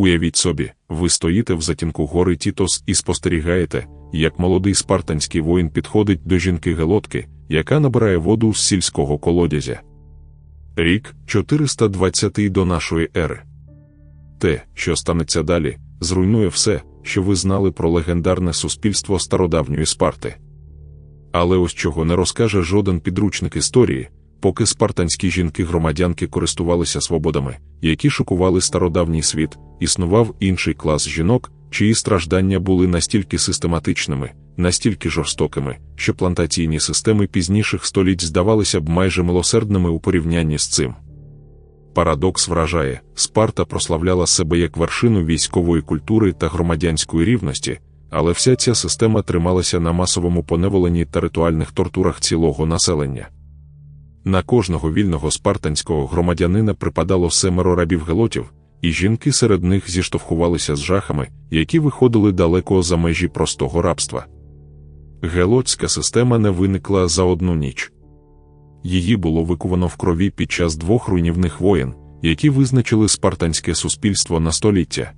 Уявіть собі, ви стоїте в затінку гори Тітос і спостерігаєте, як молодий спартанський воїн підходить до жінки Гелотки, яка набирає воду з сільського колодязя. Рік 420 до нашої ери. Те, що станеться далі, зруйнує все, що ви знали про легендарне суспільство стародавньої Спарти. Але ось чого не розкаже жоден підручник історії, поки спартанські жінки-громадянки користувалися свободами, які шокували стародавній світ, існував інший клас жінок, чиї страждання були настільки систематичними, настільки жорстокими, що плантаційні системи пізніших століть здавалися б майже милосердними у порівнянні з цим. Парадокс вражає, Спарта прославляла себе як вершину військової культури та громадянської рівності, але вся ця система трималася на масовому поневоленні та ритуальних тортурах цілого населення. На кожного вільного спартанського громадянина припадало семеро рабів гелотів, і жінки серед них зіштовхувалися з жахами, які виходили далеко за межі простого рабства. Гелотська система не виникла за одну ніч. Її було викувано в крові під час двох руйнівних воєн, які визначили спартанське суспільство на століття.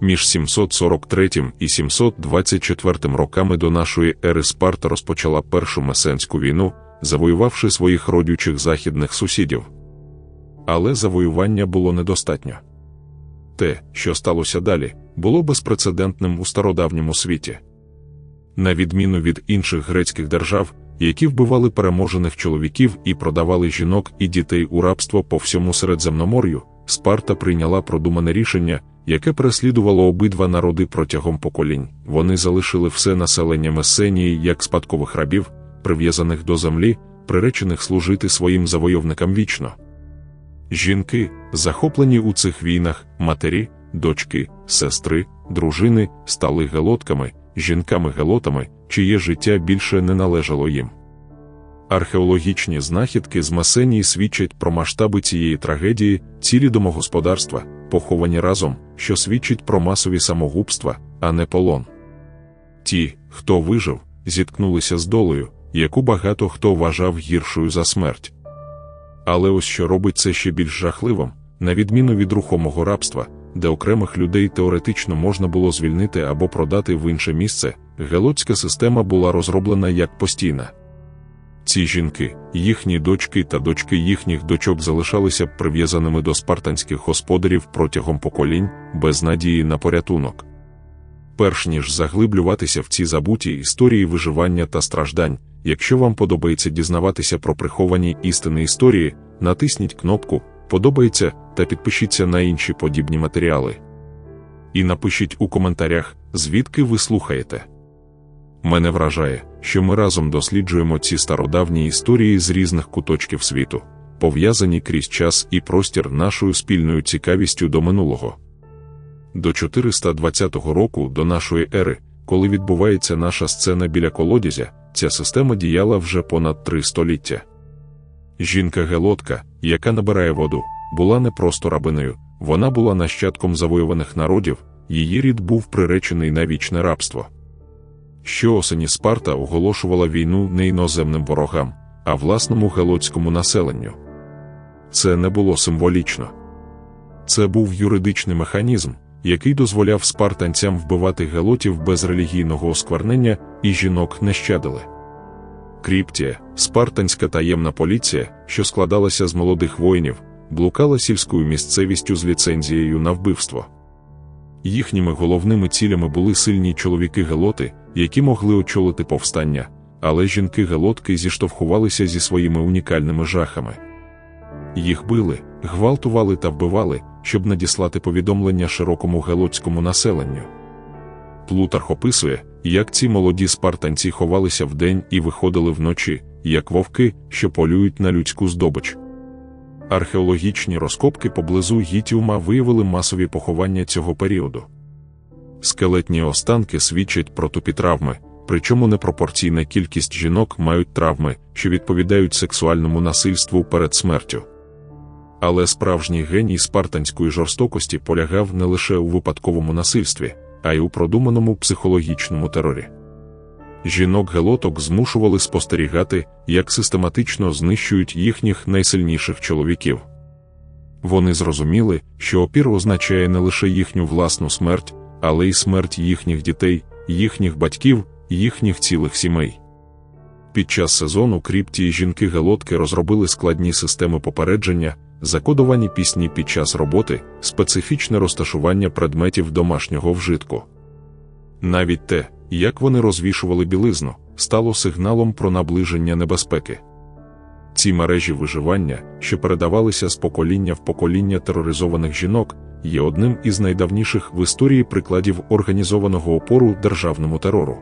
Між 743 і 724 роками до нашої ери Спарта розпочала Першу месенську війну, завоювавши своїх родючих західних сусідів. Але завоювання було недостатньо. Те, що сталося далі, було безпрецедентним у стародавньому світі. На відміну від інших грецьких держав, які вбивали переможених чоловіків і продавали жінок і дітей у рабство по всьому Середземномор'ю, Спарта прийняла продумане рішення, яке переслідувало обидва народи протягом поколінь. Вони залишили все населення Месенії як спадкових рабів, прив'язаних до землі, приречених служити своїм завойовникам вічно. Жінки, захоплені у цих війнах, матері, дочки, сестри, дружини, стали гелотками, жінками-гелотами, чиє життя більше не належало їм. Археологічні знахідки з Масенії свідчать про масштаби цієї трагедії, цілі домогосподарства, поховані разом, що свідчить про масові самогубства, а не полон. Ті, хто вижив, зіткнулися з долею, яку багато хто вважав гіршою за смерть. Але ось що робить це ще більш жахливим, на відміну від рухомого рабства, де окремих людей теоретично можна було звільнити або продати в інше місце, гелотська система була розроблена як постійна. Ці жінки, їхні дочки та дочки їхніх дочок залишалися прив'язаними до спартанських господарів протягом поколінь, без надії на порятунок. Перш ніж заглиблюватися в ці забуті історії виживання та страждань, якщо вам подобається дізнаватися про приховані істини історії, натисніть кнопку Подобається та підпишіться на інші подібні матеріали. І напишіть у коментарях, звідки ви слухаєте. Мене вражає, що ми разом досліджуємо ці стародавні історії з різних куточків світу, пов'язані крізь час і простір нашою спільною цікавістю до минулого. До 420 року до нашої ери, коли відбувається наша сцена біля колодязя, ця система діяла вже понад три століття. Жінка-гелотка, яка набирає воду, була не просто рабиною, вона була нащадком завоюваних народів, її рід був приречений на вічне рабство. Щоосені Спарта оголошувала війну не іноземним ворогам, а власному гелотському населенню. Це не було символічно. Це був юридичний механізм, який дозволяв спартанцям вбивати гелотів без релігійного осквернення, і жінок не щадили. Кріптія, спартанська таємна поліція, що складалася з молодих воїнів, блукала сільською місцевістю з ліцензією на вбивство. Їхніми головними цілями були сильні чоловіки-гелоти, які могли очолити повстання, але жінки-гелотки зіштовхувалися зі своїми унікальними жахами. Їх били, гвалтували та вбивали, щоб надіслати повідомлення широкому гелотському населенню. Плутарх описує, як ці молоді спартанці ховалися вдень і виходили вночі, як вовки, що полюють на людську здобич. Археологічні розкопки поблизу Гітіума виявили масові поховання цього періоду. Скелетні останки свідчать про тупі травми, причому непропорційна кількість жінок мають травми, що відповідають сексуальному насильству перед смертю. Але справжній геній спартанської жорстокості полягав не лише у випадковому насильстві, а й у продуманому психологічному терорі. Жінок-гелоток змушували спостерігати, як систематично знищують їхніх найсильніших чоловіків. Вони зрозуміли, що опір означає не лише їхню власну смерть, але й смерть їхніх дітей, їхніх батьків, їхніх цілих сімей. Під час сезону кріпті і жінки Гелотки розробили складні системи попередження, закодовані пісні під час роботи, специфічне розташування предметів домашнього вжитку. Навіть те, як вони розвішували білизну, стало сигналом про наближення небезпеки. Ці мережі виживання, що передавалися з покоління в покоління тероризованих жінок, є одним із найдавніших в історії прикладів організованого опору державному терору.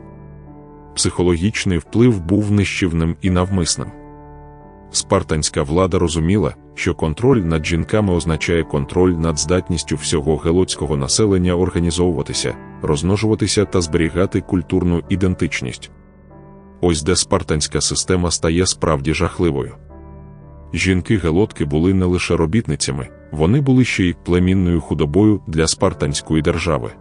Психологічний вплив був нищівним і навмисним. Спартанська влада розуміла, що контроль над жінками означає контроль над здатністю всього гелоцького населення організовуватися, розмножуватися та зберігати культурну ідентичність. Ось де спартанська система стає справді жахливою. Жінки-гелотки були не лише робітницями, вони були ще й племінною худобою для спартанської держави.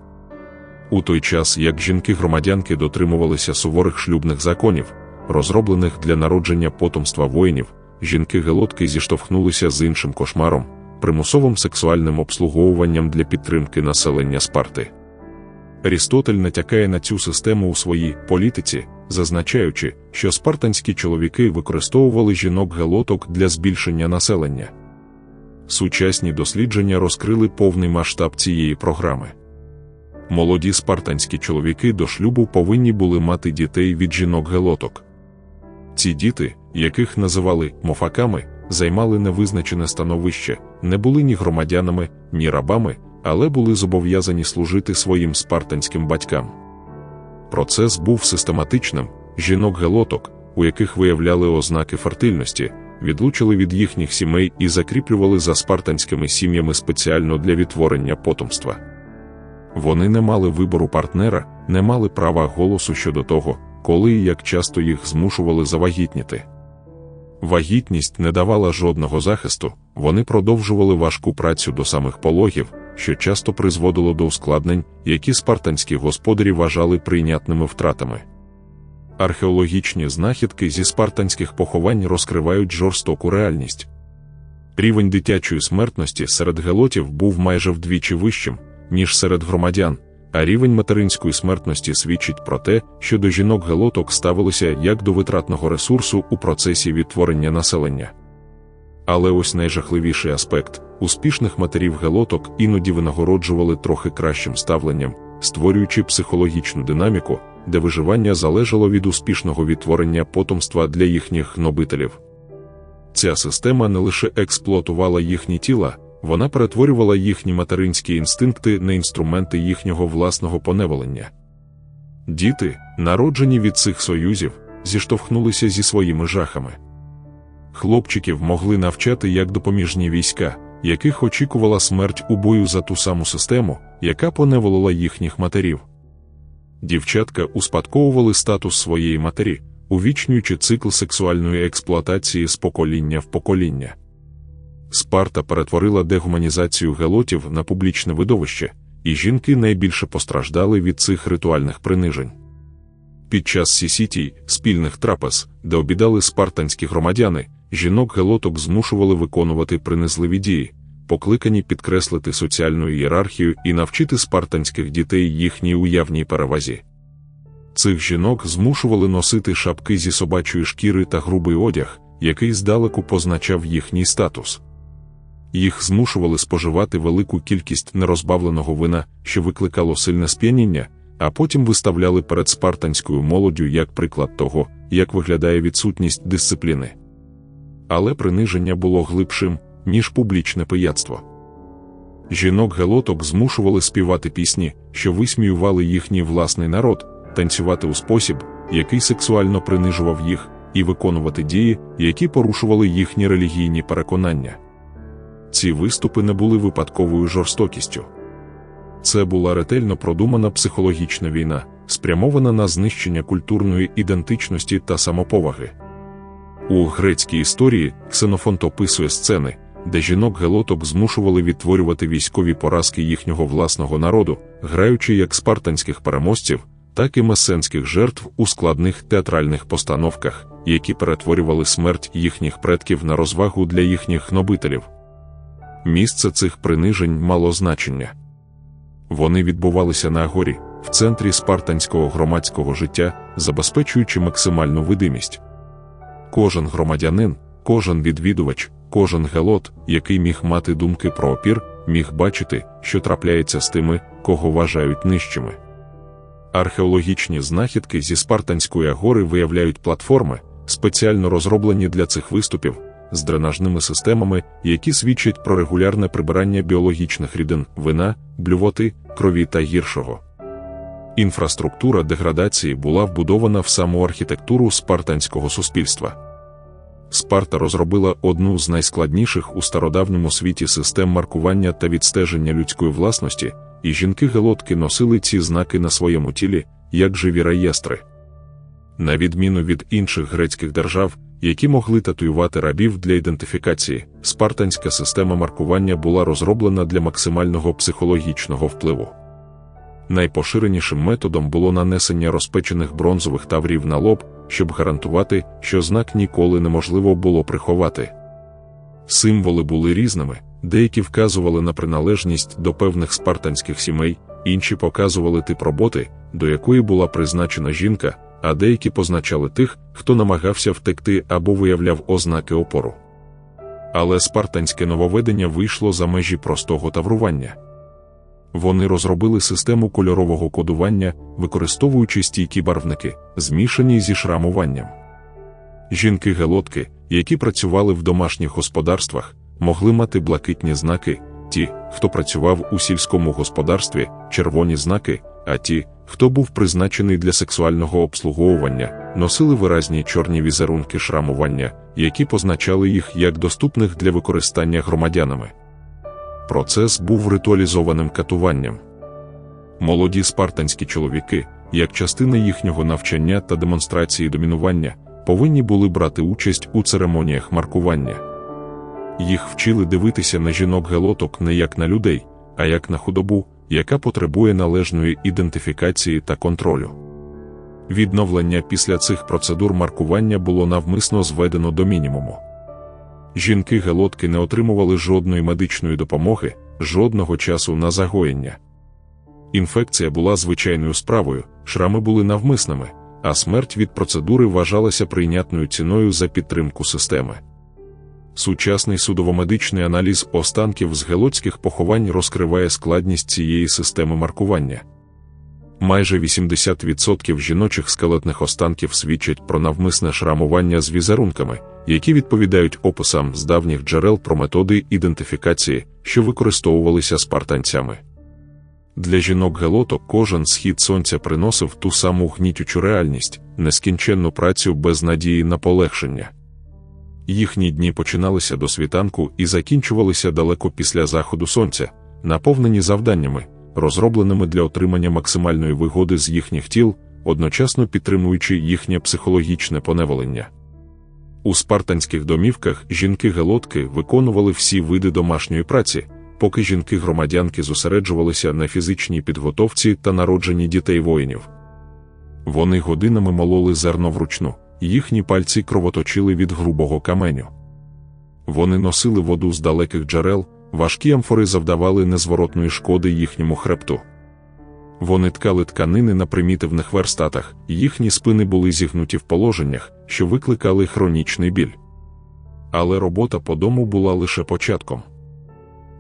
У той час як жінки-громадянки дотримувалися суворих шлюбних законів, розроблених для народження потомства воїнів, жінки-гелотки зіштовхнулися з іншим кошмаром, примусовим сексуальним обслуговуванням для підтримки населення Спарти. Арістотель натякає на цю систему у своїй політиці, зазначаючи, що спартанські чоловіки використовували жінок-гелоток для збільшення населення. Сучасні дослідження розкрили повний масштаб цієї програми. Молоді спартанські чоловіки до шлюбу повинні були мати дітей від жінок-гелоток. Ці діти, яких називали мофаками, займали невизначене становище, не були ні громадянами, ні рабами, але були зобов'язані служити своїм спартанським батькам. Процес був систематичним, жінок-гелоток, у яких виявляли ознаки фертильності, відлучили від їхніх сімей і закріплювали за спартанськими сім'ями спеціально для відтворення потомства. Вони не мали вибору партнера, не мали права голосу щодо того, коли і як часто їх змушували завагітніти. Вагітність не давала жодного захисту, вони продовжували важку працю до самих пологів, що часто призводило до ускладнень, які спартанські господарі вважали прийнятними втратами. Археологічні знахідки зі спартанських поховань розкривають жорстоку реальність. Рівень дитячої смертності серед гелотів був майже вдвічі вищим, ніж серед громадян, а рівень материнської смертності свідчить про те, що до жінок гелоток ставилося як до витратного ресурсу у процесі відтворення населення. Але ось найжахливіший аспект успішних матерів гелоток іноді винагороджували трохи кращим ставленням, створюючи психологічну динаміку, де виживання залежало від успішного відтворення потомства для їхніх гнобителів. Ця система не лише експлуатувала їхні тіла, вона перетворювала їхні материнські інстинкти на інструменти їхнього власного поневолення. Діти, народжені від цих союзів, зіштовхнулися зі своїми жахами. Хлопчиків могли навчати як допоміжні війська, яких очікувала смерть у бою за ту саму систему, яка поневолила їхніх матерів. Дівчатка успадковували статус своєї матері, увічнюючи цикл сексуальної експлуатації з покоління в покоління. Спарта перетворила дегуманізацію гелотів на публічне видовище, і жінки найбільше постраждали від цих ритуальних принижень. Під час сісітій, спільних трапез, де обідали спартанські громадяни, жінок гелоток змушували виконувати принизливі дії, покликані підкреслити соціальну ієрархію і навчити спартанських дітей їхній уявній перевазі. Цих жінок змушували носити шапки зі собачої шкіри та грубий одяг, який здалеку позначав їхній статус. Їх змушували споживати велику кількість нерозбавленого вина, що викликало сильне сп'яніння, а потім виставляли перед спартанською молоддю як приклад того, як виглядає відсутність дисципліни. Але приниження було глибшим, ніж публічне пияцтво. Жінок гелоток змушували співати пісні, що висміювали їхній власний народ, танцювати у спосіб, який сексуально принижував їх, і виконувати дії, які порушували їхні релігійні переконання. Ці виступи не були випадковою жорстокістю. Це була ретельно продумана психологічна війна, спрямована на знищення культурної ідентичності та самоповаги. У грецькій історії Ксенофонт описує сцени, де жінок гелоток змушували відтворювати військові поразки їхнього власного народу, граючи як спартанських переможців, так і месенських жертв у складних театральних постановках, які перетворювали смерть їхніх предків на розвагу для їхніх гнобителів. Місце цих принижень мало значення. Вони відбувалися на агорі, в центрі спартанського громадського життя, забезпечуючи максимальну видимість. Кожен громадянин, кожен відвідувач, кожен гелот, який міг мати думки про опір, міг бачити, що трапляється з тими, кого вважають нижчими. Археологічні знахідки зі Спартанської агори виявляють платформи, спеціально розроблені для цих виступів, з дренажними системами, які свідчать про регулярне прибирання біологічних рідин, вина, блювоти, крові та гіршого. Інфраструктура деградації була вбудована в саму архітектуру спартанського суспільства. Спарта розробила одну з найскладніших у стародавньому світі систем маркування та відстеження людської власності, і жінки-гелотки носили ці знаки на своєму тілі, як живі реєстри. На відміну від інших грецьких держав, які могли татуювати рабів для ідентифікації, спартанська система маркування була розроблена для максимального психологічного впливу. Найпоширенішим методом було нанесення розпечених бронзових таврів на лоб, щоб гарантувати, що знак ніколи неможливо було приховати. Символи були різними, деякі вказували на приналежність до певних спартанських сімей, інші показували тип роботи, до якої була призначена жінка, а деякі позначали тих, хто намагався втекти або виявляв ознаки опору. Але спартанське нововведення вийшло за межі простого таврування. Вони розробили систему кольорового кодування, використовуючи стійкі барвники, змішані зі шрамуванням. Жінки-гелотки, які працювали в домашніх господарствах, могли мати блакитні знаки, ті, хто працював у сільському господарстві, червоні знаки, а ті, хто був призначений для сексуального обслуговування, носили виразні чорні візерунки шрамування, які позначали їх як доступних для використання громадянами. Процес був ритуалізованим катуванням. Молоді спартанські чоловіки, як частина їхнього навчання та демонстрації домінування, повинні були брати участь у церемоніях маркування. Їх вчили дивитися на жінок-гелоток не як на людей, а як на худобу, яка потребує належної ідентифікації та контролю. Відновлення після цих процедур маркування було навмисно зведено до мінімуму. Жінки-гелотки не отримували жодної медичної допомоги, жодного часу на загоєння. Інфекція була звичайною справою, шрами були навмисними, а смерть від процедури вважалася прийнятною ціною за підтримку системи. Сучасний судово-медичний аналіз останків з гелотських поховань розкриває складність цієї системи маркування. Майже 80% жіночих скелетних останків свідчать про навмисне шрамування з візерунками, які відповідають описам з давніх джерел про методи ідентифікації, що використовувалися спартанцями. Для жінок-гелоток кожен схід сонця приносив ту саму гнітючу реальність, нескінченну працю без надії на полегшення. Їхні дні починалися до світанку і закінчувалися далеко після заходу сонця, наповнені завданнями, розробленими для отримання максимальної вигоди з їхніх тіл, одночасно підтримуючи їхнє психологічне поневолення. У спартанських домівках жінки-гелотки виконували всі види домашньої праці, поки жінки-громадянки зосереджувалися на фізичній підготовці та народженні дітей воїнів. Вони годинами мололи зерно вручну їхні пальці кровоточили від грубого каменю. Вони носили воду з далеких джерел, важкі амфори завдавали незворотної шкоди їхньому хребту. Вони ткали тканини на примітивних верстатах, їхні спини були зігнуті в положеннях, що викликали хронічний біль. Але робота по дому була лише початком.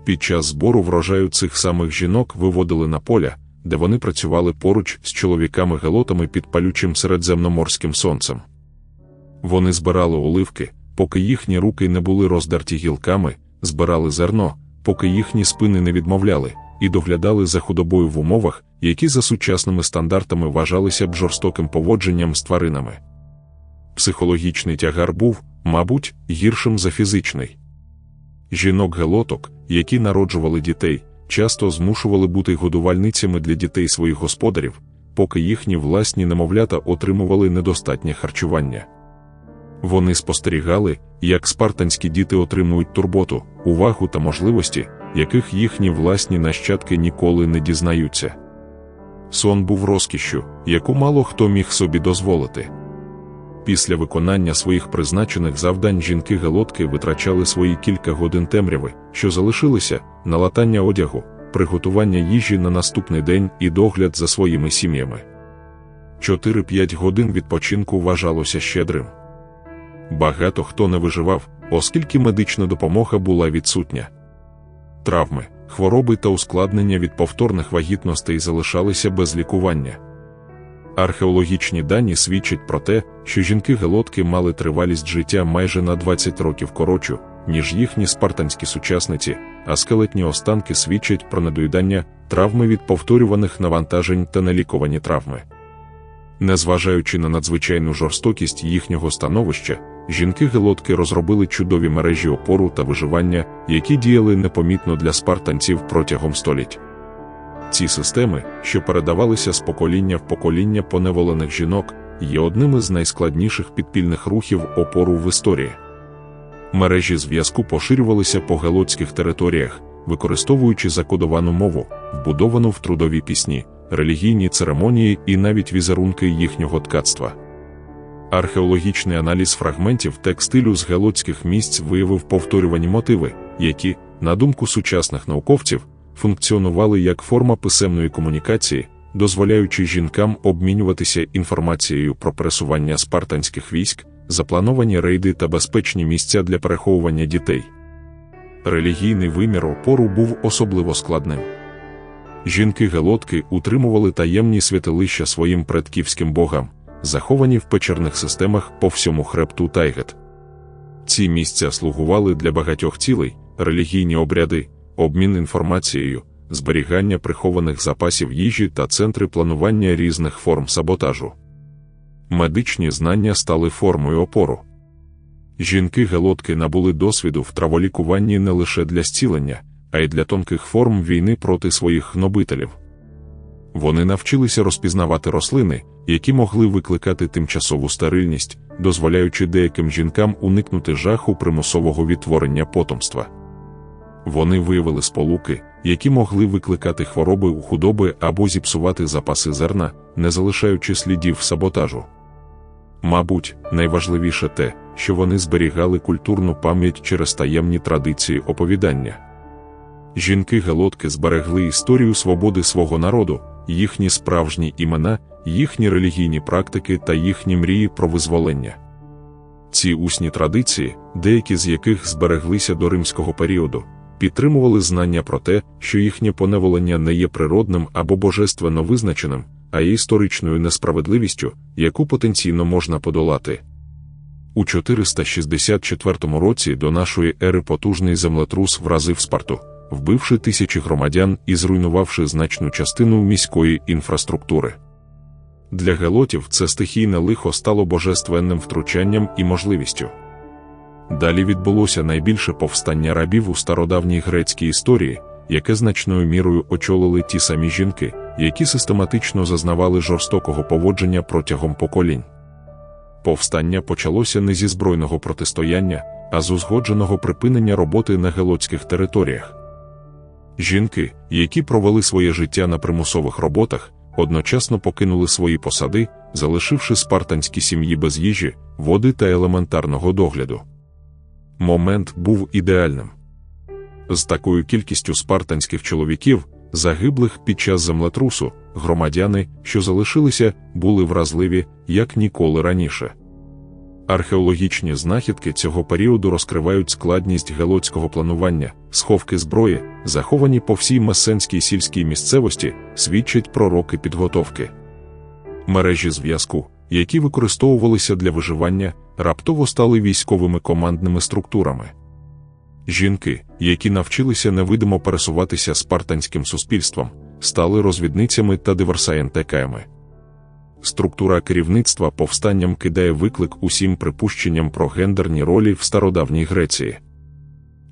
Під час збору врожаю цих самих жінок виводили на поля, де вони працювали поруч з чоловіками-гелотами під палючим середземноморським сонцем. Вони збирали оливки, поки їхні руки не були роздерті гілками, збирали зерно, поки їхні спини не відмовляли, і доглядали за худобою в умовах, які за сучасними стандартами вважалися б жорстоким поводженням з тваринами. Психологічний тягар був, мабуть, гіршим за фізичний. Жінок-гелоток, які народжували дітей, часто змушували бути годувальницями для дітей своїх господарів, поки їхні власні немовлята отримували недостатнє харчування. Вони спостерігали, як спартанські діти отримують турботу, увагу та можливості, яких їхні власні нащадки ніколи не дізнаються. Сон був розкішшю, яку мало хто міг собі дозволити. Після виконання своїх призначених завдань жінки гелотки витрачали свої кілька годин темряви, що залишилися, на латання одягу, приготування їжі на наступний день і догляд за своїми сім'ями. 4-5 годин відпочинку вважалося щедрим. Багато хто не виживав, оскільки медична допомога була відсутня. Травми, хвороби та ускладнення від повторних вагітностей залишалися без лікування. Археологічні дані свідчать про те, що жінки-гелотки мали тривалість життя майже на 20 років коротшу, ніж їхні спартанські сучасниці, а скелетні останки свідчать про недоїдання, травми від повторюваних навантажень та неліковані травми. Незважаючи на надзвичайну жорстокість їхнього становища, жінки-гелотки розробили чудові мережі опору та виживання, які діяли непомітно для спартанців протягом століть. Ці системи, що передавалися з покоління в покоління поневолених жінок, є одним із найскладніших підпільних рухів опору в історії. Мережі зв'язку поширювалися по гелотських територіях, використовуючи закодовану мову, вбудовану в трудові пісні, релігійні церемонії і навіть візерунки їхнього ткацтва. Археологічний аналіз фрагментів текстилю з гелотських місць виявив повторювані мотиви, які, на думку сучасних науковців, функціонували як форма писемної комунікації, дозволяючи жінкам обмінюватися інформацією про пересування спартанських військ, заплановані рейди та безпечні місця для переховування дітей. Релігійний вимір опору був особливо складним. Жінки-гелотки утримували таємні святилища своїм предківським богам, заховані в печерних системах по всьому хребту Тайгет. Ці місця слугували для багатьох цілей, релігійні обряди, обмін інформацією, зберігання прихованих запасів їжі та центри планування різних форм саботажу. Медичні знання стали формою опору. Жінки-гелотки набули досвіду в траволікуванні не лише для зцілення, а й для тонких форм війни проти своїх гнобителів. Вони навчилися розпізнавати рослини, які могли викликати тимчасову стерильність, дозволяючи деяким жінкам уникнути жаху примусового відтворення потомства. Вони виявили сполуки, які могли викликати хвороби у худоби або зіпсувати запаси зерна, не залишаючи слідів саботажу. Мабуть, найважливіше те, що вони зберігали культурну пам'ять через таємні традиції оповідання. Жінки-галотки зберегли історію свободи свого народу, їхні справжні імена, їхні релігійні практики та їхні мрії про визволення. Ці усні традиції, деякі з яких збереглися до римського періоду, підтримували знання про те, що їхнє поневолення не є природним або божественно визначеним, а є історичною несправедливістю, яку потенційно можна подолати. У 464 році до нашої ери потужний землетрус вразив Спарту, вбивши тисячі громадян і зруйнувавши значну частину міської інфраструктури. Для гелотів це стихійне лихо стало божественним втручанням і можливістю. Далі відбулося найбільше повстання рабів у стародавній грецькій історії, яке значною мірою очолили ті самі жінки, які систематично зазнавали жорстокого поводження протягом поколінь. Повстання почалося не зі збройного протистояння, а з узгодженого припинення роботи на гелотських територіях. Жінки, які провели своє життя на примусових роботах, одночасно покинули свої посади, залишивши спартанські сім'ї без їжі, води та елементарного догляду. Момент був ідеальним. З такою кількістю спартанських чоловіків, загиблих під час землетрусу, громадяни, що залишилися, були вразливі як ніколи раніше. Археологічні знахідки цього періоду розкривають складність гелотського планування, сховки зброї, заховані по всій месенській сільській місцевості, свідчать про роки підготовки. Мережі зв'язку, які використовувалися для виживання, раптово стали військовими командними структурами. Жінки, які навчилися невидимо пересуватися спартанським суспільством, стали розвідницями та диверсаєнтеками. Структура керівництва повстанням кидає виклик усім припущенням про гендерні ролі в стародавній Греції.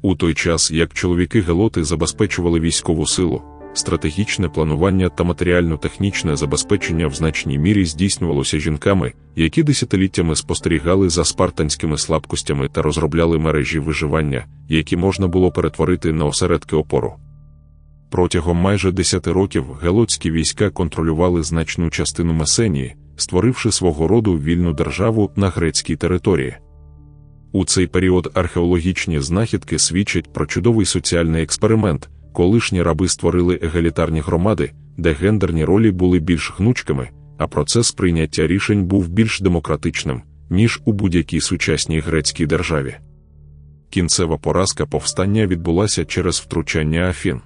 У той час як чоловіки гелоти забезпечували військову силу, стратегічне планування та матеріально-технічне забезпечення в значній мірі здійснювалося жінками, які десятиліттями спостерігали за спартанськими слабкостями та розробляли мережі виживання, які можна було перетворити на осередки опору. Протягом майже 10 років гелотські війська контролювали значну частину Месенії, створивши свого роду вільну державу на грецькій території. У цей період археологічні знахідки свідчать про чудовий соціальний експеримент, колишні раби створили егалітарні громади, де гендерні ролі були більш гнучкими, а процес прийняття рішень був більш демократичним, ніж у будь-якій сучасній грецькій державі. Кінцева поразка повстання відбулася через втручання Афін.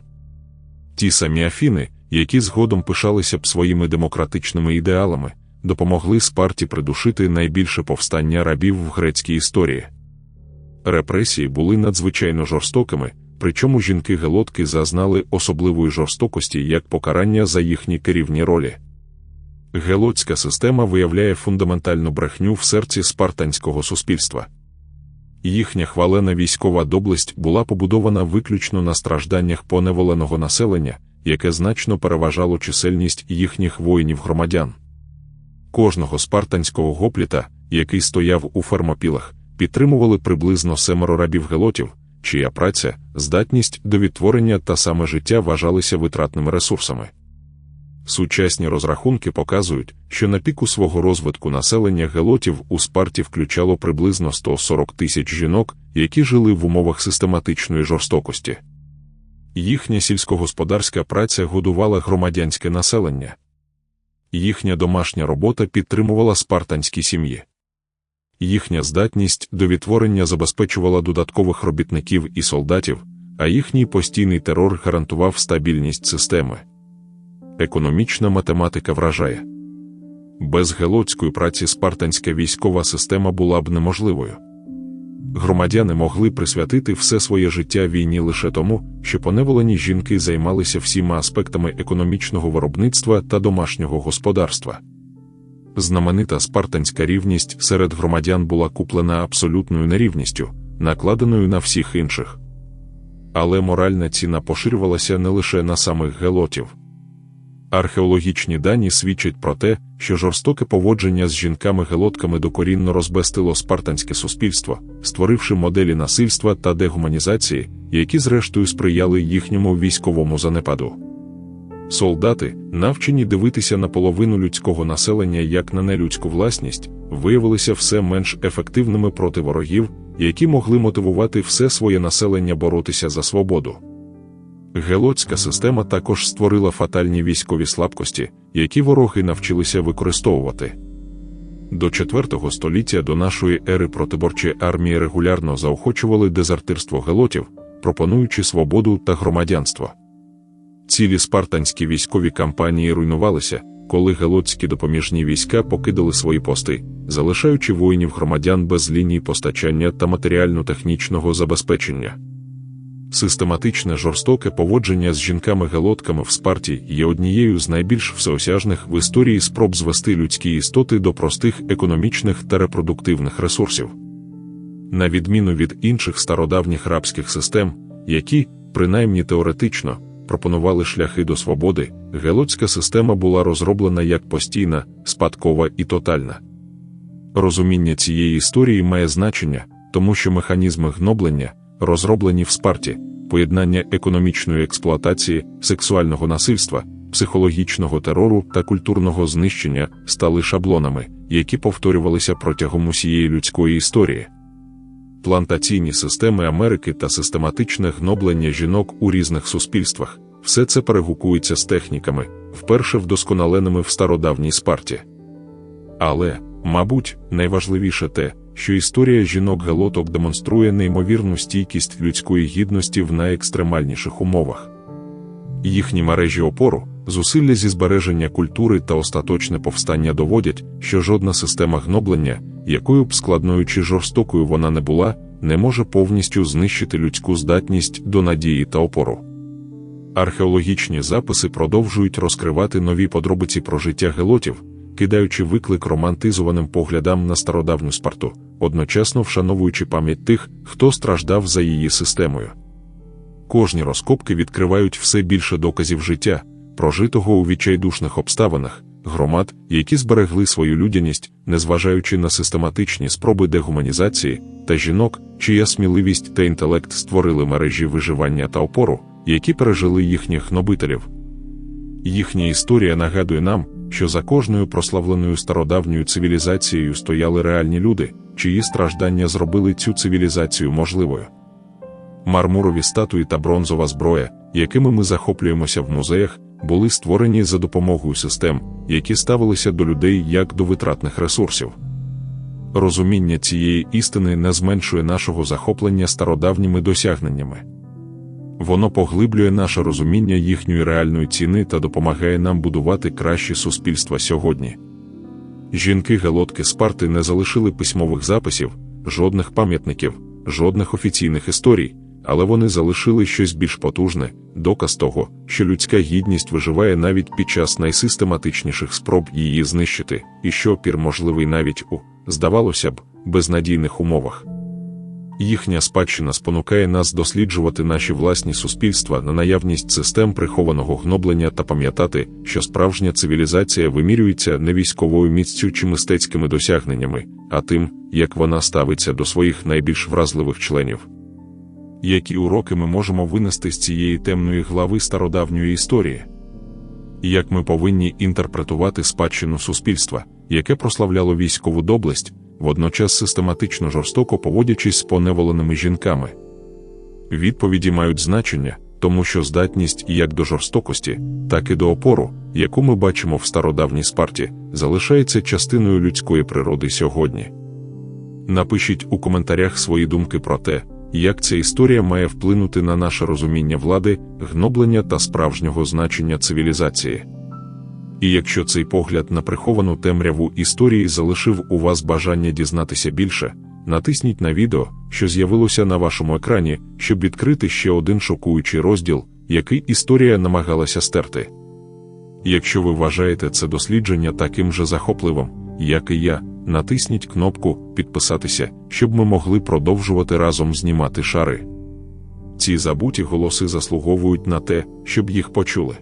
Ті самі Афіни, які згодом пишалися б своїми демократичними ідеалами, допомогли Спарті придушити найбільше повстання рабів в грецькій історії. Репресії були надзвичайно жорстокими, причому жінки-гелотки зазнали особливої жорстокості як покарання за їхні керівні ролі. Гелотська система виявляє фундаментальну брехню в серці спартанського суспільства. Їхня хвалена військова доблесть була побудована виключно на стражданнях поневоленого населення, яке значно переважало чисельність їхніх воїнів-громадян. Кожного спартанського гопліта, який стояв у фермопілах, підтримували приблизно семеро рабів гелотів, чия праця, здатність до відтворення та саме життя вважалися витратними ресурсами. Сучасні розрахунки показують, що на піку свого розвитку населення гелотів у Спарті включало приблизно 140 тисяч жінок, які жили в умовах систематичної жорстокості. Їхня сільськогосподарська праця годувала громадянське населення. Їхня домашня робота підтримувала спартанські сім'ї. Їхня здатність до відтворення забезпечувала додаткових робітників і солдатів, а їхній постійний терор гарантував стабільність системи. Економічна математика вражає. Без гелотської праці спартанська військова система була б неможливою. Громадяни могли присвятити все своє життя війні лише тому, що поневолені жінки займалися всіма аспектами економічного виробництва та домашнього господарства. Знаменита спартанська рівність серед громадян була куплена абсолютною нерівністю, накладеною на всіх інших. Але моральна ціна поширювалася не лише на самих гелотів. Археологічні дані свідчать про те, що жорстоке поводження з жінками-гелотками докорінно розбестило спартанське суспільство, створивши моделі насильства та дегуманізації, які зрештою сприяли їхньому військовому занепаду. Солдати, навчені дивитися на половину людського населення як на нелюдську власність, виявилися все менш ефективними проти ворогів, які могли мотивувати все своє населення боротися за свободу. Гелотська система також створила фатальні військові слабкості, які вороги навчилися використовувати. До IV століття до нашої ери протиборчі армії регулярно заохочували дезертирство гелотів, пропонуючи свободу та громадянство. Цілі спартанські військові кампанії руйнувалися, коли гелотські допоміжні війська покидали свої пости, залишаючи воїнів громадян без ліній постачання та матеріально-технічного забезпечення. Систематичне жорстоке поводження з жінками-гелотками в Спарті є однією з найбільш всеосяжних в історії спроб звести людські істоти до простих економічних та репродуктивних ресурсів. На відміну від інших стародавніх рабських систем, які, принаймні теоретично, пропонували шляхи до свободи, гелотська система була розроблена як постійна, спадкова і тотальна. Розуміння цієї історії має значення, тому що механізми гноблення розроблені в спарті, поєднання економічної експлуатації, сексуального насильства, психологічного терору та культурного знищення стали шаблонами, які повторювалися протягом усієї людської історії. Плантаційні системи Америки та систематичне гноблення жінок у різних суспільствах все це перегукується з техніками, вперше вдосконаленими в стародавній спарті. Але, мабуть, найважливіше те, що історія жінок-галоток демонструє неймовірну стійкість людської гідності в найекстремальніших умовах. Їхні мережі опору, зусилля зі збереження культури та остаточне повстання доводять, що жодна система гноблення, якою б складною чи жорстокою вона не була, не може повністю знищити людську здатність до надії та опору. Археологічні записи продовжують розкривати нові подробиці про життя гелотів, кидаючи виклик романтизованим поглядам на стародавню спарту, одночасно вшановуючи пам'ять тих, хто страждав за її системою. Кожні розкопки відкривають все більше доказів життя, прожитого у відчайдушних обставинах, громад, які зберегли свою людяність, незважаючи на систематичні спроби дегуманізації, та жінок, чия сміливість та інтелект створили мережі виживання та опору, які пережили їхніх нобителів. Їхня історія нагадує нам, що за кожною прославленою стародавньою цивілізацією стояли реальні люди, чиї страждання зробили цю цивілізацію можливою. Мармурові статуї та бронзова зброя, якими ми захоплюємося в музеях, були створені за допомогою систем, які ставилися до людей як до витратних ресурсів. Розуміння цієї істини не зменшує нашого захоплення стародавніми досягненнями. Воно поглиблює наше розуміння їхньої реальної ціни та допомагає нам будувати кращі суспільства сьогодні. Жінки Гелотки Спарти не залишили письмових записів, жодних пам'ятників, жодних офіційних історій, але вони залишили щось більш потужне, доказ того, що людська гідність виживає навіть під час найсистематичніших спроб її знищити, і що опір можливий навіть у, здавалося б, безнадійних умовах. Їхня спадщина спонукає нас досліджувати наші власні суспільства на наявність систем прихованого гноблення та пам'ятати, що справжня цивілізація вимірюється не військовою міццю чи мистецькими досягненнями, а тим, як вона ставиться до своїх найбільш вразливих членів. Які уроки ми можемо винести з цієї темної глави стародавньої історії? Як ми повинні інтерпретувати спадщину суспільства, яке прославляло військову доблесть, водночас систематично жорстоко поводячись з поневоленими жінками? Відповіді мають значення, тому що здатність як до жорстокості, так і до опору, яку ми бачимо в стародавній спарті, залишається частиною людської природи сьогодні. Напишіть у коментарях свої думки про те, як ця історія має вплинути на наше розуміння влади, гноблення та справжнього значення цивілізації. І якщо цей погляд на приховану темряву історії залишив у вас бажання дізнатися більше, натисніть на відео, що з'явилося на вашому екрані, щоб відкрити ще один шокуючий розділ, який історія намагалася стерти. Якщо ви вважаєте це дослідження таким же захопливим, як і я, натисніть кнопку Підписатися, щоб ми могли продовжувати разом знімати шари. Ці забуті голоси заслуговують на те, щоб їх почули.